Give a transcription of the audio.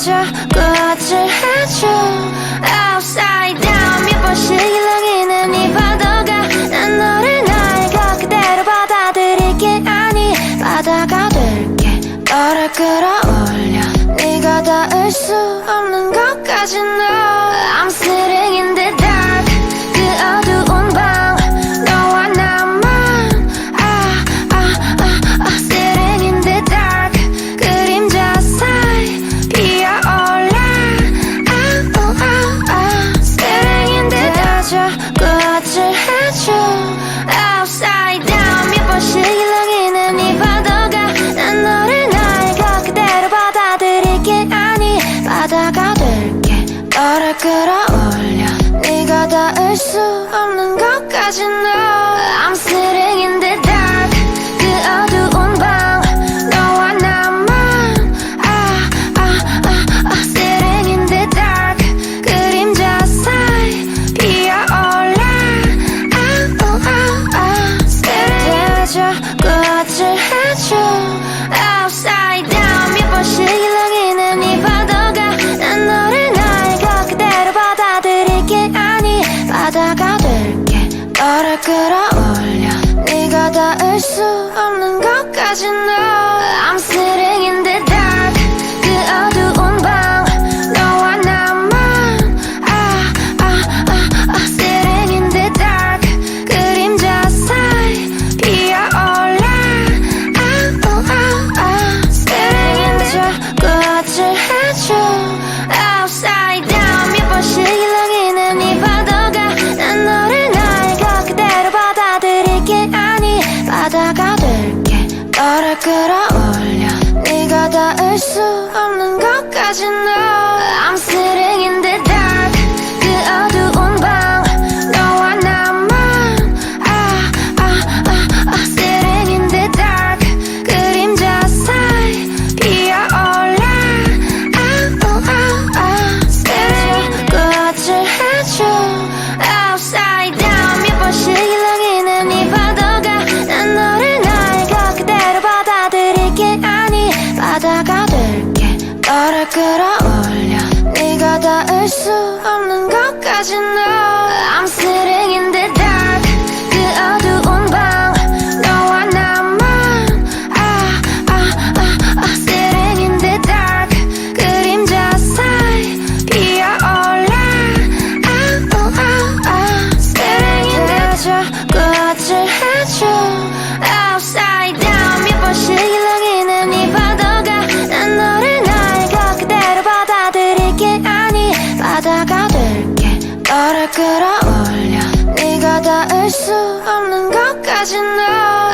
꺼져 거칠해줘 Upside down. 몇 번씩 일렁이는 이 파도가 난 너를 나의 것 그대로 받아들일게. 아니 바다가 될게. 너를 끌어올려. 네가 닿을 수 없는 끌어올려. 네가 닿을 수 없는 것까지 널 끌어올려. 네가 닿을 수 없는 것까지 나 I'm still 끌어올려. 네가 닿을 수 없는 것까지 나 끌어올려. 네가 닿을 수 없는 것까지 나